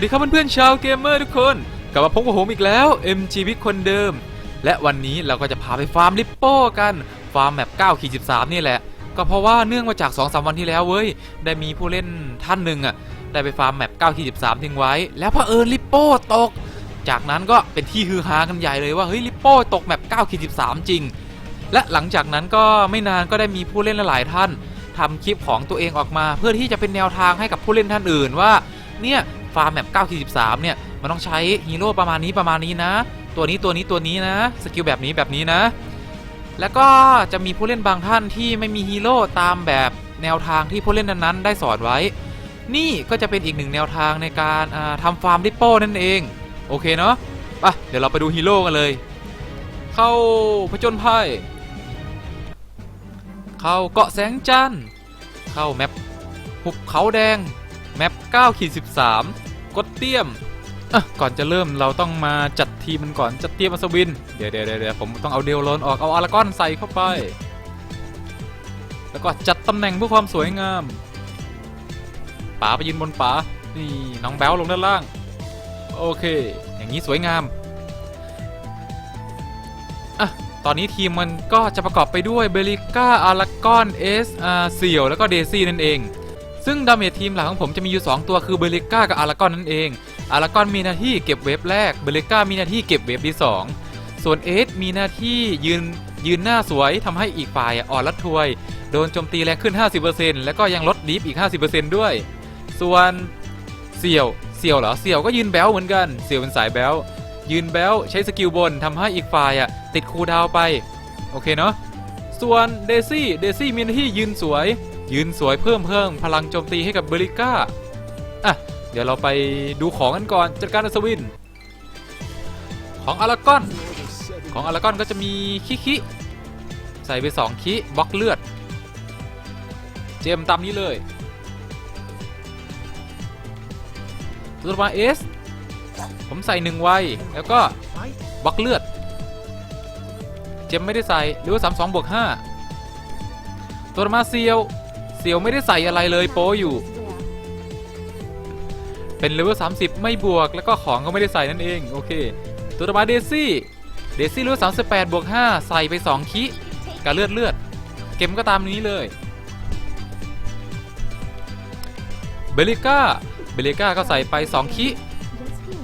วัสดีครับเพื่อนๆชาวเกมเมอร์ทุกคน กลับมาพบกับผมอีกแล้ว MG พิกคนเดิม และวันนี้เราก็จะพาไปฟาร์มลิปโป้กัน ฟาร์มแบบ9ขีด13 นี่แหละ ก็เพราะว่าเนื่องมาจาก 2-3 วันที่แล้วเว้ย ได้มีผู้เล่นท่านหนึ่งอะ ได้ไปฟาร์มแบบ9ขีด13 ทิ้งไว้ แล้วเผอิญลิปโป้ตก จากนั้นก็เป็นที่ฮือฮากันใหญ่เลยว่าเฮ้ยลิปโป้ตกแบบ9ขีด13 จริง และหลังจากนั้นก็ไม่นานก็ได้มีผู้เล่นหลายท่านทำคลิปของตัวเองออกมา เพื่อที่จะเป็นแนวทางให้กับผู้เล่นท่านอื่นว่าเนี่ย ฟาร์มแบบ9ขีด13เนี่ยมันต้องใช้ฮีโร่ประมาณนี้ประมาณนี้นะ ตัวนี้ตัวนี้ตัวนี้นะสกิลแบบนี้แบบนี้นะ แล้วก็จะมีผู้เล่นบางท่านที่ไม่มีฮีโร่ตามแบบแนวทางที่ผู้เล่นนั้นๆได้สอนไว้ นี่ก็จะเป็นอีกหนึ่งแนวทางในการอ่าทำฟาร์มริปโป้นั่นเองโอเคเนาะไปะเดี๋ยวเราไปดูฮีโร่กันเลย เข้าผจญภัย เข้าเกาะแสงจันทร์เข้าแมปหุบเขาแดง แมป9ขีด13 กดเตรียมอะก่อนจะเริ่มเราต้องมาจัดทีมมันก่อนจัดเตรียมอัศวิน เดี๋ยวเดี๋ยวเดี๋ยวผมต้องเอาเดลโลนออกเอาอารากอนใส่เข้าไป แล้วก็จัดตำแหน่งเพื่อความสวยงามป๋าไปยืนบนป๋านี่น้องแบ๊วลงด้านล่าง โอเค อย่างนี้สวยงามอะตอนนี้ทีมมันก็จะประกอบไปด้วยเบลิก้าอารากอนเอสอาเซียวแล้วก็เดซี่นั่นเอง ซึ่งดาเมจทีมหลักของผมจะมีอยู่ 2 ตัวคือเบลิก้ากับอารากอนนั่นเอง อารากอนมีหน้าที่เก็บเวฟแรก เบลิก้ามีหน้าที่เก็บเวฟที่ 2 ส่วนเอสมีหน้าที่ยืนยืนหน้าสวยทำให้อีกฝ่ายอ่อนละทวย โดนโจมตีแรงขึ้น 50%แล้วก็ยังลดดีฟอีก 50%ด้วย ส่วนเสี่ยวเสี่ยวเหรอเสี่ยวก็ยืนแบลเหมือนกันเสี่ยวเป็นสายแบลยืนแบลใช้สกิลบนทำให้อีกฝ่ายอะติดคูดาวไป โอเคเนาะส่วนเดซี่เดซี่มีหน้าที่ยืนสวย ยืนสวยเพิ่มเพิ่มพลังโจมตีให้กับเบริก้าอะเดี๋ยวเราไปดูของกันก่อนจัดการอัศวิน ของอารากอนของอารากอนก็จะมีคิคิใส่ไป2คิบล็อกเลือด เจมตามนี้เลยตัวมาเอสผมใส่หนึ่งไวแล้วก็บล็อกเลือด เจมไม่ได้ใส่หรือว่าสามสองบวกห้าตัวมาเซียว เซียวไม่ได้ใส่อะไรเลยโปอยู่ เป็นเลเวล30 ไม่บวกแล้วก็ของก็ไม่ได้ใส่นั่นเองโอเคตัวต่อมาเดซี่เดซี่เลเวล38บวก5ใส่ไป 2 คิกับเลือดเลือด เกมก็ตามนี้เลยเบลิก้าเบลิก้าก็ใส่ไป 2 คิ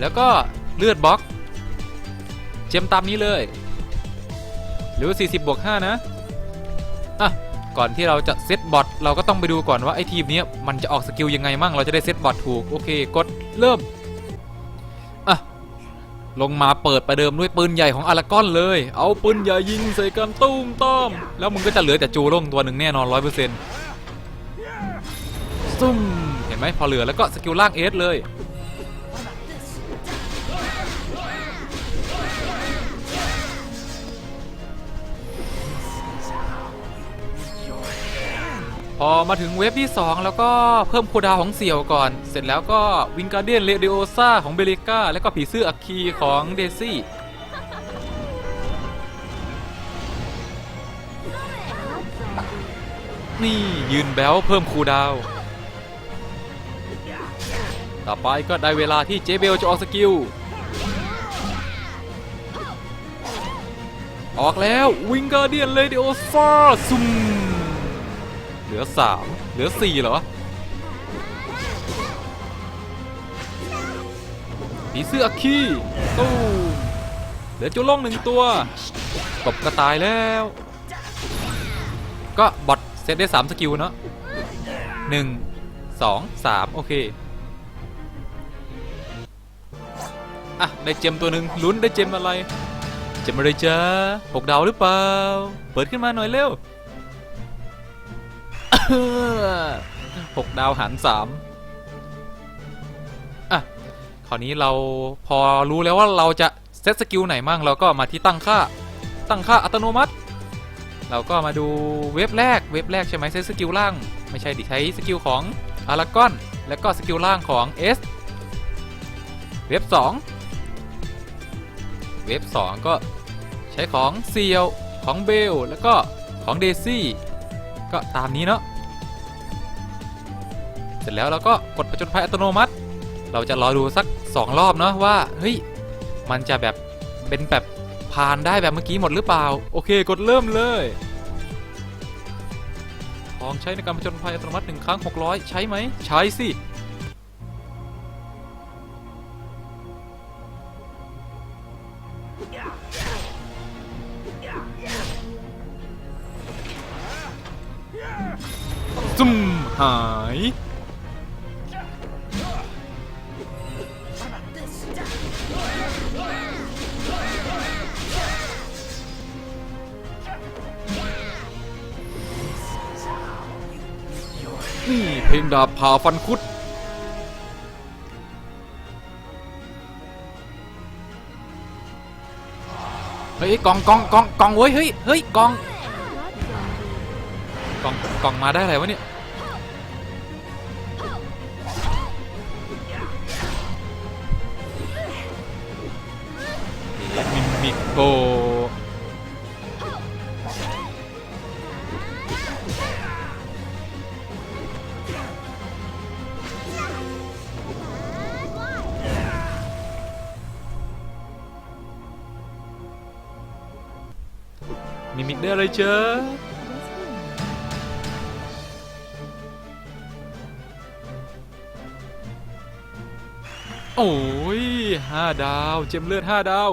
แล้วก็เลือดบล็อก เจมตามนี้เลยหรือว่า40บวก5นะ อะ ก่อนที่เราจะเซตบอทเราก็ต้องไปดูก่อนว่าไอ้ทีมเนี้ยมันจะออกสกิลยังไงมั่งเราจะได้เซตบอทถูก โอเค กดเริ่มอะลงมาเปิดประเดิมด้วยปืนใหญ่ของอารากอนเลย เอาปืนใหญ่ยิงใส่กันตุ้มต้อม แล้วมึงก็จะเหลือแต่จูลงตัวหนึ่งแน่นอนร้อยเปอร์เซ็นต์ซุ่มเห็นไหมพอเหลือแล้วก็สกิลล่างเอสเลย พอมาถึงเวฟที่ 2 แล้วก็เพิ่มโคดาวของเสี่ยวก่อน เสร็จแล้วก็วิงการเดียนเรดิโอซาของเบลิก้า แล้วก็ผีเสื้ออัคคีของเดซี่นี่ยืนแบลเพิ่มคูดาว ต่อไปก็ได้เวลาที่เจเบลจะออกสกิล ออกแล้ววิงการเดียนเรดิโอซาซุ่ม เหลือสามเหลือสี่เหรอผีเสื้ออัคคีตู้เหลือจุล่องหนึ่งตัวกบกระตายแล้ว ก็บอทเซตได้3สกิลเนาะหนึ่งสองสามโอเคอะได้เจมตัวหนึ่งลุ้นได้เจมอะไร เจมอะไรจ้าหกดาวหรือเปล่า เปิดขึ้นมาหน่อยเร็ว หกดาวหารสามอะคราวนี้เราพอรู้แล้วว่าเราจะเซตสกิลไหนมั่งเราก็มาที่ตั้งค่า ตั้งค่าอัตโนมัติ เราก็มาดูเว็บแรกเว็บแรกใช่ไหมเซตสกิลล่าง ไม่ใช่ดิใช้สกิลของอารากอนแล้วก็สกิลล่างของ S เว็บ 2 เว็บ 2 ก็ใช้ของเซียวของเบลแล้วก็ของเดซี่ก็ตามนี้เนาะ ร็จแล้วเราก็กดผจญภัยอัตโนมัติ เราจะรอดูสักสองรอบเนาะว่าเฮ้ยมันจะแบบเป็นแบบผ่านได้แบบเมื่อกี้หมดหรือเปล่า โอเคกดเริ่มเลยทองใช้ในการผจญภัยอัตโนมัติหนึ่งครั้ง 600 ใช้ไหมใช้สิซุ่มหาย นี่เพลงดาบผ่าฟันคุด เฮ้ยกองกองกองกองเว้ยเฮ้ยเฮ้ยกองกองกองมาได้อะไรวะเนี่ย มิมิกได้อะไรเจอโอ้ยห้าดาว เจมเลือดห้าดาว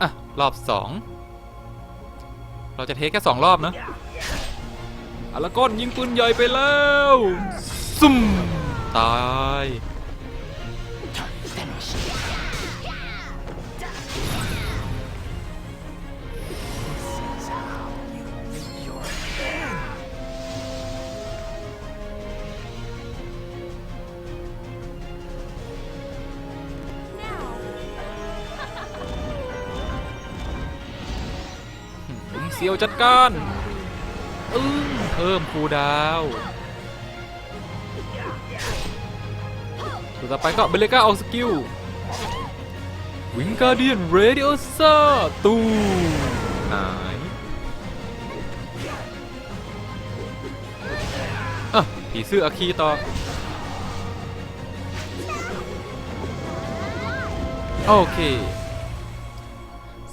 อะ รอบสองเราจะเทสแค่สองรอบนะอาละก้อนยิงปืนใหญ่ไปแล้วซุ่มตาย ซียวจัดการอึ้งเพิ่มคูดาวตัวต่อไปก็เบเลก้าเอาสกิลวิงการเดียนเรดิโอซ่าตูหายอะผีเสื้ออาคีต่อโอเค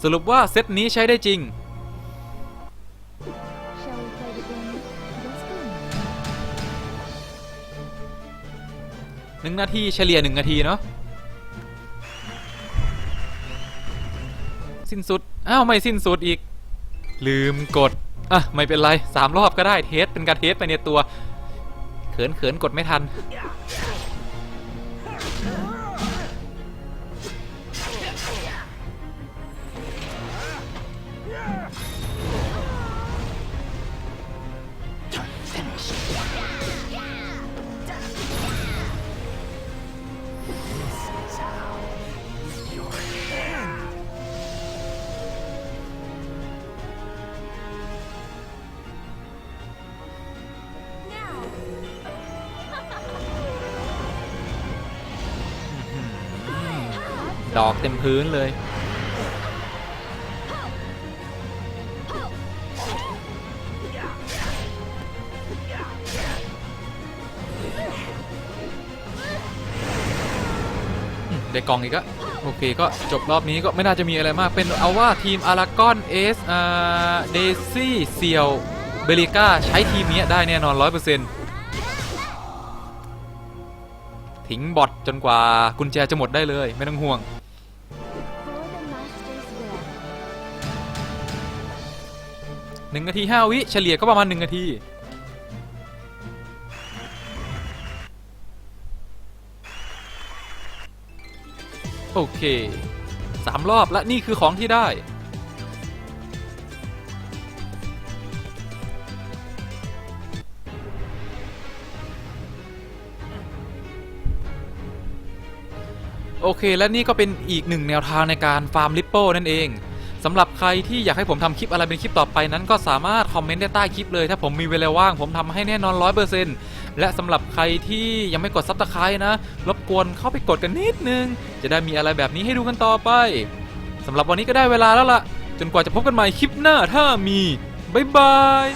สรุปว่าเซตนี้ใช้ได้จริง หนึ่งนาทีเฉลี่ยหนึ่งนาทีเนาะสิ้นสุด อ้าวไม่สิ้นสุดอีก ลืมกด อะ ไม่เป็นไรสามรอบก็ได้เทสเป็นการเทสไปในตัว เขินเขินกดไม่ทัน ดอกเต็มพื้นเลย ได้กล่องอีกอะโอเคก็จบรอบนี้ก็ไม่น่าจะมีอะไรมาก เป็นเอาว่าทีมอารากอนเอสอาเดซี่เซียวเบลิก้าใช้ทีมนี้ได้แน่นอน 100%ทิ้งบอทจนกว่ากุญแจจะหมดได้เลย ไม่ต้องห่วง For the Master's will. 1นาที5วิเฉลี่ยก็ประมาณ1นาทีโอเคสามรอบและนี่คือของที่ได้ โอเคและนี่ก็เป็นอีกหนึ่งแนวทางในการฟาร์มลิปโป้นั่นเอง สำหรับใครที่อยากให้ผมทำคลิปอะไรเป็นคลิปต่อไปนั้นก็สามารถคอมเมนต์ได้ใต้คลิปเลย ถ้าผมมีเวลาว่างผมทำให้แน่นอน 100%และสำหรับใครที่ยังไม่กดซับสไครต์นะรบกวนเข้าไปกดกันนิดนึง จะได้มีอะไรแบบนี้ให้ดูกันต่อไปสำหรับวันนี้ก็ได้เวลาแล้วล่ะ จนกว่าจะพบกันใหม่คลิปหน้าถ้ามีบ๊ายบาย